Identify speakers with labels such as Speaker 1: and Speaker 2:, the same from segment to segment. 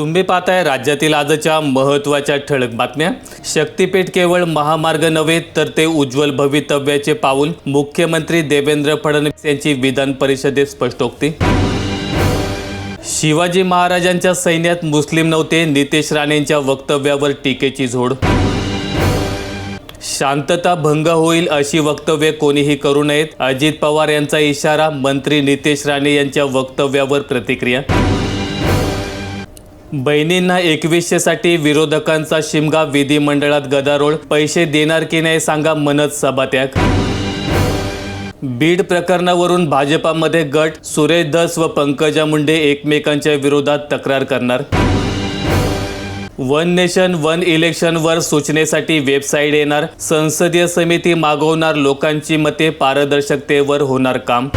Speaker 1: तुम्ही पाहताय राज्यातील आजच्या महत्त्वाच्या ठळक बातम्या. शक्तीपीठ केवळ महामार्ग नव्हे तर ते उज्ज्वल भवितव्याचे पाऊल. मुख्यमंत्री देवेंद्र फडणवीस यांची विधान परिषदेत स्पष्टोक्ती. शिवाजी महाराजांच्या सैन्यात मुस्लिम नव्हते नितेश राणेंच्या वक्तव्यावर टीकेची झोड. शांतता भंग होईल अशी वक्तव्य कोणीही करू नयेत अजित पवार यांचा इशारा मंत्री नितेश राणे यांच्या वक्तव्यावर प्रतिक्रिया. बहिणींना एकवीसशेसाठी विरोधकांचा शिमगा विधिमंडळात गदारोळ. पैसे देणार की नाही सांगा मनत सभात्याग. बीड प्रकरणावरून भाजपामध्ये गट. सुरेश दस व पंकजा मुंडे एकमेकांच्या विरोधात तक्रार करणार. वन नेशन वन इलेक्शनवर सूचनेसाठी वेबसाईट येणार. संसदीय समिती मागवणार लोकांची मते पारदर्शकतेवर होणार काम.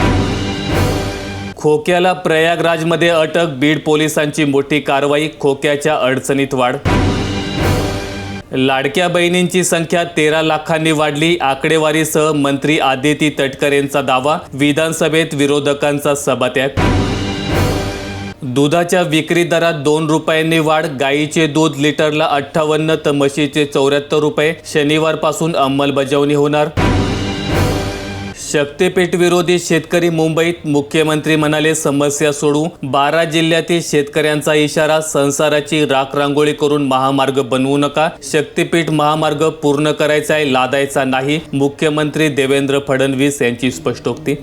Speaker 1: खोक्याला प्रयागराजमध्ये अटक बीड पोलिसांची मोठी कारवाई खोक्याच्या अडचणीत वाढ. लाडक्या बहिणींची संख्या तेरा लाखांनी वाढली. आकडेवारीसह मंत्री आदिती तटकरेंचा दावा विधानसभेत विरोधकांचा सभात्याग. दुधाच्या विक्री दरात दोन रुपयांनी वाढ गाईचे दूध लिटरला अठ्ठावन्न तर म्हशीचे चौऱ्याहत्तर रुपये. शनिवारपासून अंमलबजावणी होणार. शक्तीपीठ विरोधी शेतकरी मुंबईत मुख्यमंत्री म्हणाले समस्या सोडू. बारा जिल्ह्यातील शेतकऱ्यांचा इशारा संसाराची राख रांगोळी करून महामार्ग बनवू नका. शक्तीपीठ महामार्ग पूर्ण करायचा आहे लादायचा नाही. मुख्यमंत्री देवेंद्र फडणवीस यांची स्पष्टोक्ती.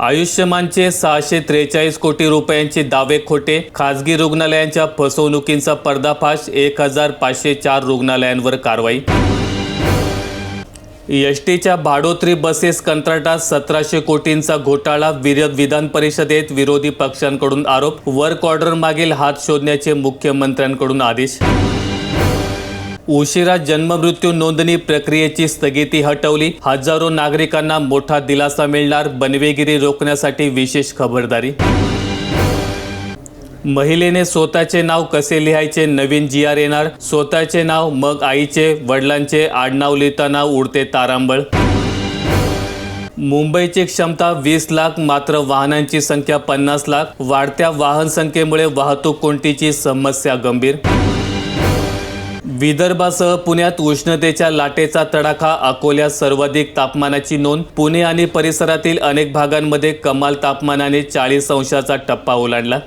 Speaker 1: आयुष्यमानचे सहाशे त्रेचाळीस कोटी रुपयांचे दावे खोटे. खासगी रुग्णालयांच्या फसवणुकींचा पर्दाफाश एक हजार पाचशे चार रुग्णालयांवर कारवाई. एस टीच्या भाडोत्री बसेस कंत्राटात सतराशे कोटींचा घोटाळा विरोध विधान परिषदेत विरोधी पक्षांकडून आरोप. वर्क ऑर्डर मागील हात शोधण्याचे मुख्यमंत्र्यांकडून आदेश. उशिरा जन्ममृत्यू नोंदणी प्रक्रियेची स्थगिती हटवली. हजारो नागरिकांना मोठा दिलासा मिळणार. बनवेगिरी रोखण्यासाठी विशेष खबरदारी. महिलेने स्वतःचे नाव कसे लिहायचे? नवीन जी आर येणार. स्वतःचे नाव मग आईचे वडिलांचे आडनाव लिहिताना उडते तारांबळ. मुंबईची क्षमता वीस लाख मात्र वाहनांची संख्या पन्नास लाख. वाढत्या वाहन संख्येमुळे वाहतूक कोंडीची समस्या गंभीर. विदर्भासह पुण्यात उष्णतेच्या लाटेचा तडाखा अकोल्यात सर्वाधिक तापमानाची नोंद. पुणे आणि परिसरातील अनेक भागांमध्ये कमाल तापमानाने चाळीस अंशाचा टप्पा ओलांडला.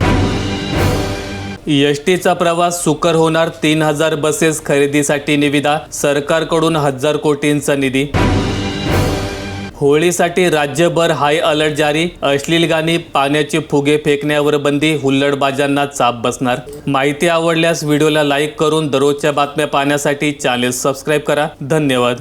Speaker 1: एस टीचा प्रवास सुकर होणार. तीन हजार बसेस खरेदीसाठी निविदा. सरकारकडून हजार कोटींचा निधी. होळीसाठी राज्यभर हाय अलर्ट जारी. अश्लील गाणी पाण्याचे फुगे फेकण्यावर बंदी. हुल्लडबाजांना चाप बसणार. माहिती आवडल्यास व्हिडिओला लाईक करून दररोजच्या बातम्या पाहण्यासाठी चॅनेल सबस्क्राईब करा. धन्यवाद.